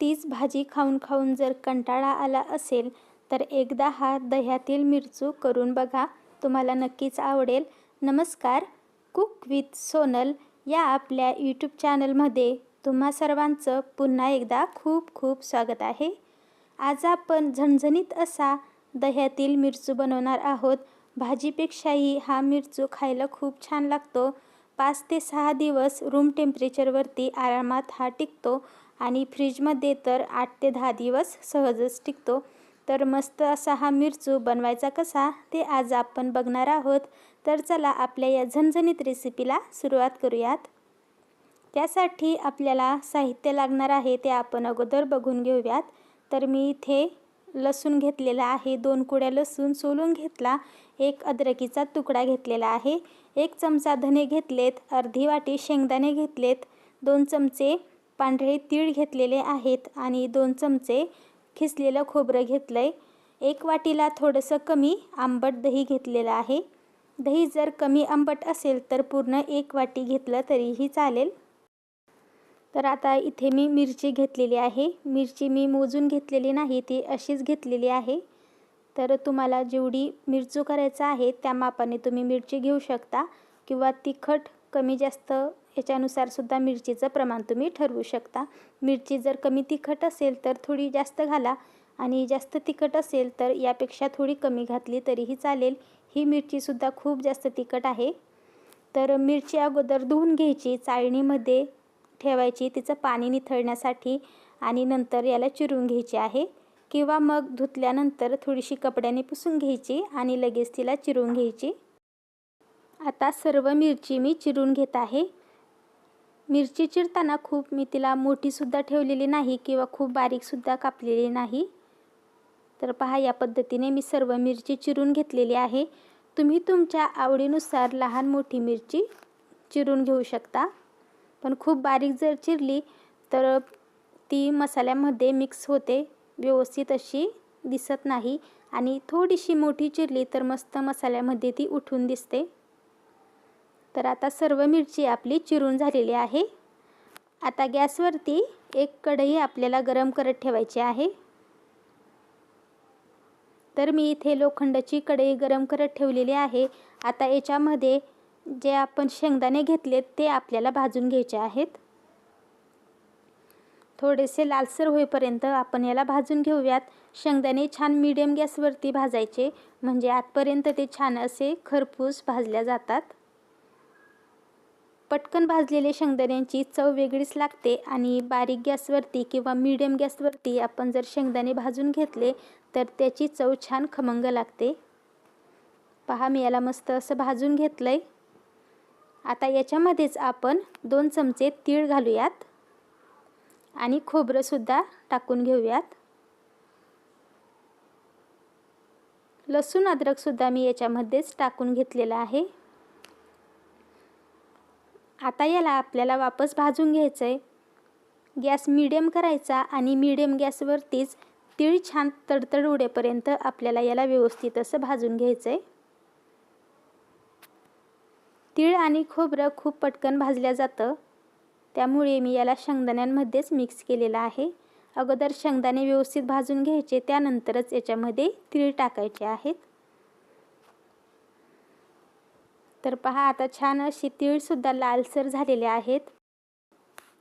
तीच भाजी खाऊन खाऊन जर कंटाळा आला असेल तर एकदा हा दह्यातील मिरचू करून बघा. तुम्हाला नक्कीच आवडेल. नमस्कार कुक विथ सोनल या आपल्या यूट्यूब चॅनलमध्ये तुम्हा सर्वांचं पुन्हा एकदा खूप खूप स्वागत आहे. आज आपण झणझणीत असा दह्यातील मिरचू बनवणार आहोत. भाजीपेक्षाही हा मिरचू खायला खूप छान लागतो. पाच ते सहा दिवस रूम टेम्परेचरवरती आरामात हा टिकतो. आणि फ्रीजमध्ये तर आठ ते दहा दिवस सहजच टिकतो. तर मस्त असा हा मिरचू बनवायचा कसा ते आज आपण बघणार आहोत. तर चला आपल्या या झणझणीत रेसिपीला सुरुवात करूयात. त्यासाठी आपल्याला साहित्य लागणार आहे ते आपण अगोदर बघून घेऊयात. तर मी इथे लसूण घेतलेला आहे दोन कुड्या लसूण सोलून घेतला एक अद्रकीचा तुकडा घेतलेला आहे एक चमचा धने घेतलेत अर्धी वाटी शेंगदाणे घेतलेत दोन चमचे पांढरे तीळ घेतलेले आहेत आणि दोन चमचे खिसलेलं खोबरं घेतलं आहे एक वाटीला थोडंसं कमी आंबट दही घेतलेलं आहे. दही जर कमी आंबट असेल तर पूर्ण एक वाटी घेतलं तरीही चालेल. तर आता इथे मी मिरची घेतलेली आहे. मिरची मी मोजून घेतलेली नाही ती अशीच घेतलेली आहे. तर तुम्हाला जेवढी मिरचू करायचं आहे त्या मापाने तुम्ही मिरची घेऊ शकता किंवा तिखट कमी जास्त याच्यानुसारसुद्धा मिरचीचं प्रमाण तुम्ही ठरवू शकता. मिरची जर कमी तिखट असेल तर थोडी जास्त घाला आणि जास्त तिखट असेल तर यापेक्षा थोडी कमी घातली तरीही चालेल. ही मिरचीसुद्धा खूप जास्त तिखट आहे. तर मिरची अगोदर धुवून घ्यायची चाळणीमध्ये ठेवायची तिचं पाणी निथळण्यासाठी आणि नंतर याला चिरून घ्यायची आहे. किंवा मग धुतल्यानंतर थोडीशी कपड्याने पुसून घ्यायची आणि लगेच तिला चिरून घ्यायची. आता सर्व मिरची मी चिरून घेत आहे. मिरची चिरताना खूप मी तिला मोठीसुद्धा ठेवलेली नाही किंवा खूप बारीकसुद्धा कापलेली नाही. तर पहा या पद्धतीने मी सर्व मिरची चिरून घेतलेली आहे. तुम्ही तुमच्या आवडीनुसार लहान मोठी मिरची चिरून घेऊ शकता. पण खूप बारीक जर चिरली तर ती मसाल्यामध्ये मिक्स होते. व्यवस्थित अशी दिसत नाही. आणि थोडीशी मोठी चिरली तर मस्त मसाल्यामध्ये ती उठून दिसते. तर आता सर्व मिरची आपली चिरून झालेली आहे. आता गॅसवरती एक कढई आपल्याला गरम करत ठेवायची आहे. तर मी इथे लोखंडाची कढई गरम करत ठेवलेली आहे. आता याच्यामध्ये जे आपण शेंगदाणे घेतलेत ते आपल्याला भाजून घ्यायचे आहेत. थोडेसे लालसर होईपर्यंत आपण याला भाजून घेऊयात. शेंगदाणे छान मीडियम गॅसवरती भाजायचे. म्हणजे आतपर्यंत ते छान असे खरपूस भाजल्या जातात. पटकन भाजलेले शेंगदाण्यांची चव वेगळीच लागते आणि बारीक गॅसवरती किंवा मीडियम गॅसवरती आपण जर शेंगदाणे भाजून घेतले तर त्याची चव छान खमंग लागते. पहा मी याला मस्त असं भाजून घेतलं आहे आता याच्यामध्येच आपण दोन चमचे तीळ घालूयात आणि खोबरंसुद्धा टाकून घेऊयात. लसूण अद्रकसुद्धा मी याच्यामध्येच टाकून घेतलेलं आहे. आता याला आपल्याला वापस भाजून घ्यायचं आहे गॅस मिडियम करायचा आणि मिडियम गॅसवरतीच तीळ छान तडतड उडेपर्यंत आपल्याला याला व्यवस्थित असं भाजून घ्यायचं आहे तीळ आणि खोबरं खूप पटकन भाजल्या जातं. त्यामुळे मी याला शेंगदाण्यांमध्येच मिक्स केलेलं आहे. अगोदर शेंगदाणे व्यवस्थित भाजून घ्यायचे त्यानंतरच याच्यामध्ये तीळ टाकायचे आहेत. तर पहा आता छान अशी तीळसुद्धा लालसर झालेले आहेत.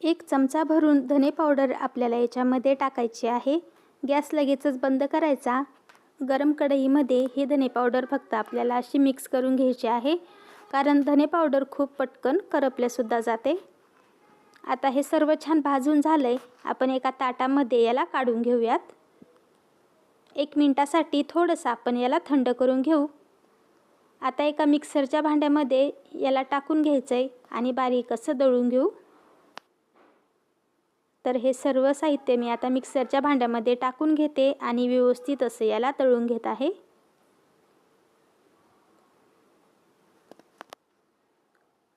एक चमचा भरून धने पावडर आपल्याला याच्यामध्ये टाकायची आहे. गॅस लगेचच बंद करायचा. गरम कढईमध्ये हे धने पावडर फक्त आपल्याला अशी मिक्स करून घ्यायची आहे. कारण धने पावडर खूप पटकन करपल्यासुद्धा जाते. आता हे सर्व छान भाजून झालं आहे आपण एका ताटामध्ये याला काढून घेऊयात. एक मिनटासाठी थोडंसं आपण याला थंड करून घेऊ. आता एका मिक्सरच्या भांड्यामध्ये याला टाकून घ्यायचं आहे आणि बारीक असं दळून घेऊ. तर हे सर्व साहित्य मी आता मिक्सरच्या भांड्यामध्ये टाकून घेते आणि व्यवस्थित असं याला तळून घेत आहे.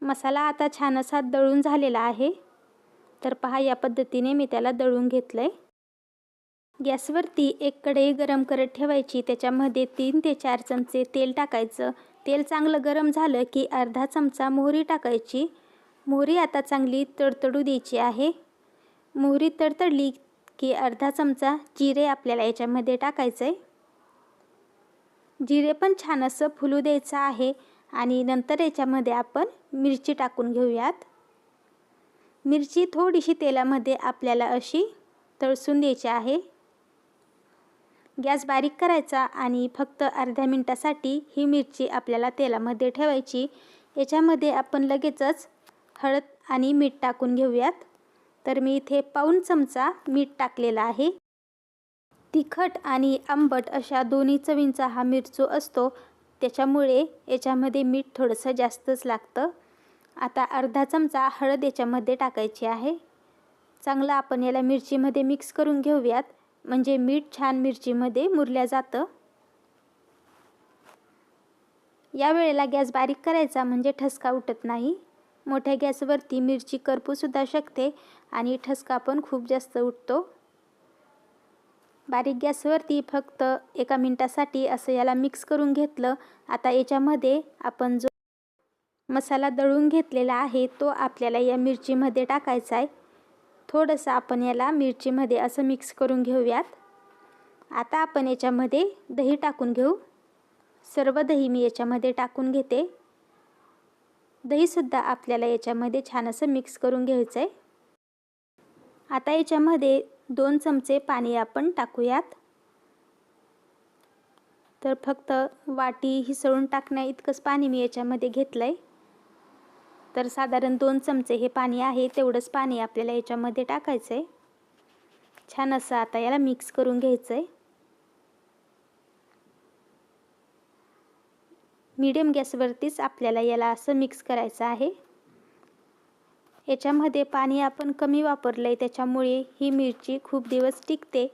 मसाला आता छान असा दळून झालेला आहे. तर पहा या पद्धतीने मी त्याला दळून घेतलं आहे गॅसवरती एक कढई गरम करत ठेवायची त्याच्यामध्ये तीन ते चार चमचे तेल टाकायचं तेल चांगलं गरम झालं की अर्धा चमचा मोहरी टाकायची. मोहरी आता चांगली तडतडू द्यायची आहे. मोहरी तडतडली की अर्धा चमचा जिरे आपल्याला याच्यामध्ये टाकायचं आहे जिरे पण छान असं फुलू द्यायचं आहे आणि नंतर याच्यामध्ये आपण मिरची टाकून घेऊयात. मिरची थोडीशी तेलामध्ये आपल्याला अशी तळसून द्यायची आहे. गॅस बारीक करायचा आणि फक्त अर्ध्या मिनटासाठी ही मिरची आपल्याला तेलामध्ये ठेवायची. याच्यामध्ये आपण लगेचच हळद आणि मीठ टाकून घेऊयात. तर मी इथे पाऊण चमचा मीठ टाकलेला आहे. तिखट आणि आंबट अशा दोन्ही चवींचा हा मिरचू असतो. त्याच्यामुळे याच्यामध्ये मीठ थोडंसं जास्तच लागतं. आता अर्धा चमचा हळद याच्यामध्ये टाकायची आहे. चांगलं आपण याला मिरचीमध्ये मिक्स करून घेऊयात. म्हणजे मीठ छान मिरचीमध्ये मुरल्या जातं. या वेळेला गॅस बारीक करायचा म्हणजे ठसका उठत नाही. मोठ्या गॅसवरती मिरची करपूसुद्धा शकते आणि ठसका पण खूप जास्त उठतो. बारीक गॅसवरती फक्त एका मिनटासाठी असं याला मिक्स करून घेतलं. आता याच्यामध्ये आपण जो मसाला दळून घेतलेला आहे तो आपल्याला या मिरचीमध्ये टाकायचा आहे. थोडंसं आपण याला मिरचीमध्ये असं मिक्स करून घेऊयात. आता आपण याच्यामध्ये दही टाकून घेऊ. सर्व दही मी याच्यामध्ये टाकून घेते. दहीसुद्धा आपल्याला याच्यामध्ये छान असं मिक्स करून घ्यायचं आहे आता याच्यामध्ये दोन चमचे पाणी आपण टाकूयात. तर फक्त वाटी हिसळून टाकण्या इतकंच पाणी मी याच्यामध्ये घेतलं आहे तर साधारण दोन चमचे हे पाणी आहे तेवढंच पाणी आपल्याला याच्यामध्ये टाकायचं आहे छान असं आता याला मिक्स करून घ्यायचं आहे मीडियम गॅसवरतीच आपल्याला याला असं मिक्स करायचं आहे. याच्यामध्ये पाणी आपण कमी वापरलं आहे त्याच्यामुळे ही मिरची खूप दिवस टिकते.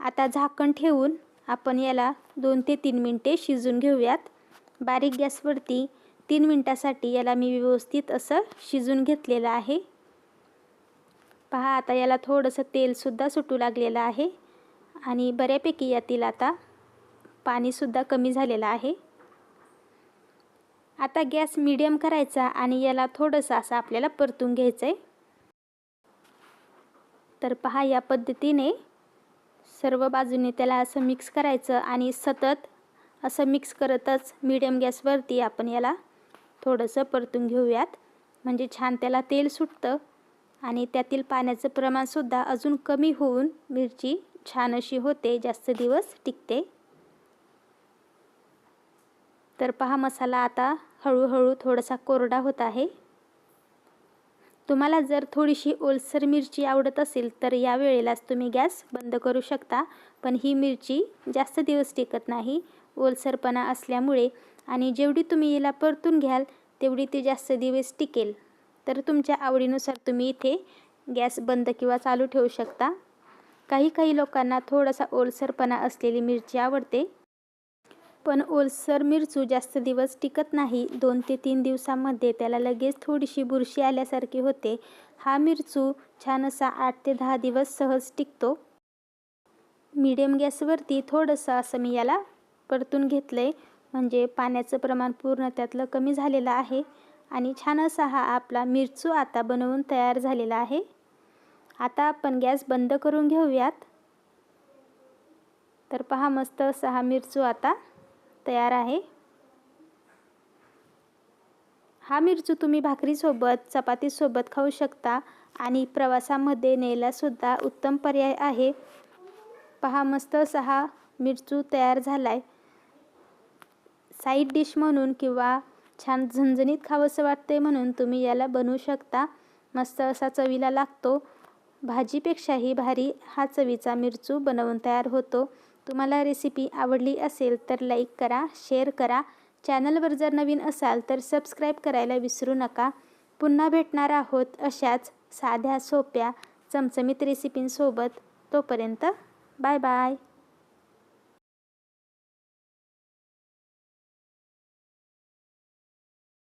आता झाकण ठेवून आपण याला दोन ते तीन मिनटे शिजून घेऊयात. बारीक गॅसवरती तीन मिनटासाठी याला मी व्यवस्थित असं शिजून घेतलेलं आहे. पहा आता याला थोडंसं तेलसुद्धा सुटू लागलेलं आहे आणि बऱ्यापैकी यातील आता पाणीसुद्धा कमी झालेलं आहे. आता गॅस मीडियम करायचा आणि याला थोडंसं असं आपल्याला परतून घ्यायचं आहे तर पहा या पद्धतीने सर्व बाजूने त्याला असं मिक्स करायचं आणि सतत असं मिक्स करतच मीडियम गॅसवरती आपण याला थोडंसं परतून घेऊयात. म्हणजे छान त्याला तेल सुटतं आणि त्यातील पाण्याचं प्रमाणसुद्धा अजून कमी होऊन मिरची छान अशी होते जास्त दिवस टिकते. तर पहा मसाला आता हळूहळू थोडासा कोरडा होत आहे. तुम्हाला जर थोडीशी ओलसर मिरची आवडत असेल तर या वेळेलाच तुम्ही गॅस बंद करू शकता पण ही मिरची जास्त दिवस टिकत नाही. ओलसरपणा असल्यामुळे आणि जेवढी तुम्ही याला परतून घ्याल तेवढी ते जास्त दिवस टिकेल. तर तुमच्या आवडीनुसार तुम्ही इथे गॅस बंद किंवा चालू ठेवू शकता. काही काही लोकांना थोडासा ओलसरपणा असलेली मिरची आवडते. पण ओलसर मिरचू जास्त दिवस टिकत नाही. दोन ते तीन दिवसामध्ये त्याला लगेच थोडीशी बुरशी आल्यासारखी होते. हा मिरचू छान असा आठ ते दहा दिवस सहज टिकतो. मिडियम गॅसवरती थोडंसं असं मी याला परतून घेतलं आहे म्हणजे पाण्याचं प्रमाण पूर्ण त्यातलं कमी झालेलं आहे. आणि छान असा हा आपला मिरचू आता बनवून तयार झालेला आहे. आता आपण गॅस बंद करून घेऊयात. तर पहा मस्त असा हा मिरचू आता तयार आहे. हा मिरचू तुम्ही भाकरीसोबत चपातीसोबत खाऊ शकता. आणि प्रवासामध्ये न्यायलासुद्धा उत्तम पर्याय आहे. पहा मस्त असा हा मिरचू तयार झाला आहे साईड डिश म्हणून किंवा छान झणझणीत खावंसं वाटते म्हणून तुम्ही याला बनवू शकता. मस्त असा चवीला लागतो. भाजीपेक्षाही भारी हा चवीचा मिरचू बनवून तयार होतो. तुम्हाला रेसिपी आवडली असेल तर लाईक करा शेअर करा. चॅनलवर जर नवीन असाल तर सबस्क्राईब करायला विसरू नका. पुन्हा भेटणार आहोत अशाच साध्या सोप्या चमचमीत रेसिपींसोबत तोपर्यंत बाय बाय